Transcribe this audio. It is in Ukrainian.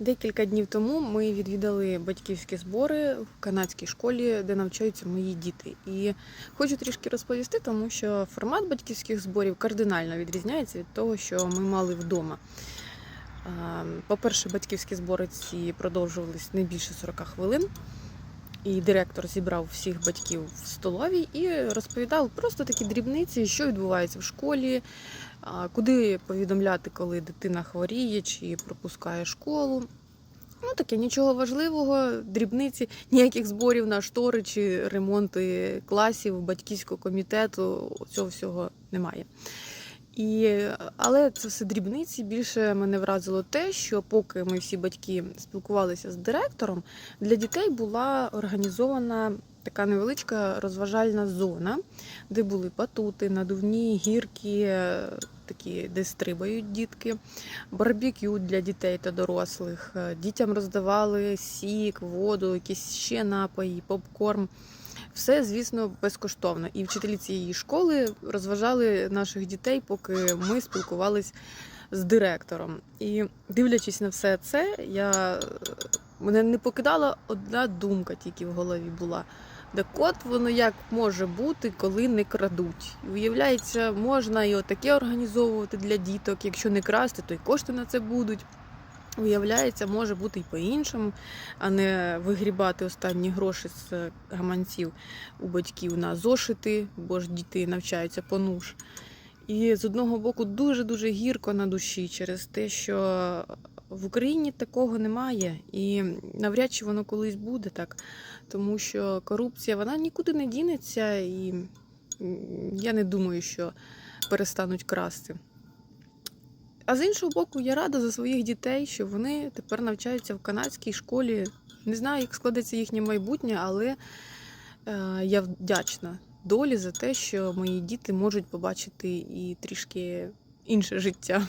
Декілька днів тому ми відвідали батьківські збори в канадській школі, де навчаються мої діти. І хочу трішки розповісти, тому що формат батьківських зборів кардинально відрізняється від того, що ми мали вдома. По-перше, батьківські збори ці продовжувались не більше 40 хвилин. І директор зібрав всіх батьків в столовій і розповідав просто такі дрібниці, що відбувається в школі, куди повідомляти, коли дитина хворіє чи пропускає школу. Ну, таке нічого важливого, дрібниці, ніяких зборів на штори чи ремонти класів, батьківського комітету, цього всього немає. І, але це все дрібниці. Більше мене вразило те, що поки ми всі батьки спілкувалися з директором, для дітей була організована така невеличка розважальна зона, де були батути, надувні гірки, е, такі, де стрибають дітки, барбекю для дітей та дорослих. Е, Дітям роздавали сік, воду, якісь ще напої, попкорн. Все, звісно, безкоштовно. І вчителі цієї школи розважали наших дітей, поки ми спілкувались з директором. І дивлячись на все це, я мене не покидала одна думка тільки в голові була. Так от воно як може бути, коли не крадуть. І виявляється, можна і отаке організовувати для діток. Якщо не красти, то й кошти на це будуть. Виявляється, може бути і по-іншому, а не вигрібати останні гроші з гаманців у батьків на зошити, бо ж діти навчаються по нуж. І з одного боку дуже-дуже гірко на душі через те, що в Україні такого немає, і навряд чи воно колись буде так, тому що корупція вона нікуди не дінеться, і я не думаю, що перестануть красти. А з іншого боку, я рада за своїх дітей, що вони тепер навчаються в канадській школі. Не знаю, як складеться їхнє майбутнє, але е, я вдячна долі за те, що мої діти можуть побачити і трішки інше життя.